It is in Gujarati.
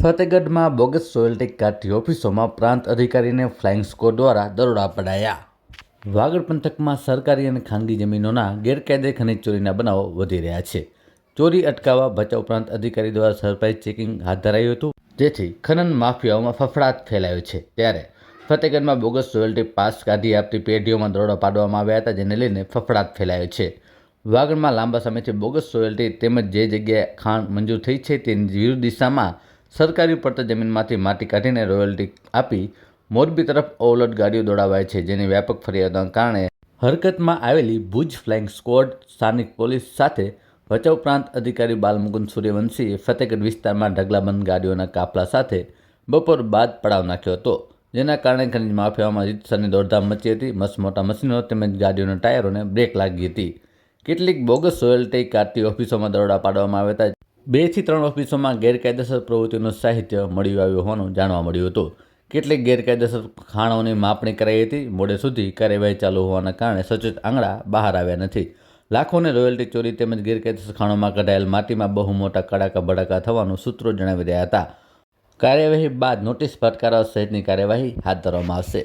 ફતેગઢમાં બોગસ રોયલ્ટી કાઢતી ઓફિસોમાં પ્રાંત અધિકારીને ફ્લાઇંગ સ્કોડ દ્વારા દરોડા પડાયા. વાગડ પંથકમાં સરકારી અને ખાનગી જમીનોના ગેરકાયદે ખનીજ ચોરીના બનાવો વધી રહ્યા છે. ચોરી અટકાવવા ભચાઉ પ્રાંત અધિકારી દ્વારા સરપ્રાઇઝ ચેકિંગ હાથ ધરાયું હતું. જેથી ખનન માફિયાઓમાં ફફડાટ ફેલાયો છે. ત્યારે ફતેગઢમાં બોગસ સોયલ્ટી પાસ કાઢી આપતી પેઢીઓમાં દરોડા પાડવામાં આવ્યા હતા, જેને લઈને ફફડાટ ફેલાયો છે. વાગડમાં લાંબા સમયથી બોગસ રોયલ્ટી તેમજ જે જગ્યાએ ખાણ મંજૂર થઈ છે તેની વિરુદ્ધ દિશામાં સરકારી પડતર જમીનમાંથી માટી કાઢીને રોયલ્ટી આપી મોરબી તરફ ઓવરલોડ ગાડીઓ દોડાવાય છે, જેની વ્યાપક ફરિયાદોના કારણે હરકતમાં આવેલી ભુજ ફ્લાઇંગ સ્ક્વોડ સ્થાનિક પોલીસ સાથે ભચાઉ પ્રાંત અધિકારી બાલમુકુંદ સૂર્યવંશીએ ફતેગઢ વિસ્તારમાં ઢગલાબંધ ગાડીઓના કાફલા સાથે બપોર બાદ પડાવ નાખ્યો હતો, જેના કારણે ખનીજ માફિયામાં રીતસરની દોડધામ મચી હતી મસમોટા મશીનો તેમજ ગાડીઓના ટાયરોને બ્રેક લાગી હતી. કેટલીક બોગસ રોયલ્ટી કાઢતી ઓફિસોમાં દરોડા પાડવામાં આવ્યા હતા બેથી ત્રણ ઓફિસોમાં ગેરકાયદેસર પ્રવૃત્તિનું સાહિત્ય મળી આવ્યું હોવાનું જાણવા મળ્યું હતું. કેટલીક ગેરકાયદેસર ખાણોની માપણી કરાઈ હતી. મોડે સુધી કાર્યવાહી ચાલુ હોવાના કારણે સચોટ આંકડા બહાર આવ્યા નથી. લાખોની રોયલ્ટી ચોરી તેમજ ગેરકાયદેસર ખાણોમાં કઢાયેલ માટીમાં બહુ મોટા કડાકા બડાકા થવાનું સૂત્રો જણાવી રહ્યા હતા. કાર્યવાહી બાદ નોટિસ ફટકારવા સહિતની કાર્યવાહી હાથ ધરવામાં આવશે.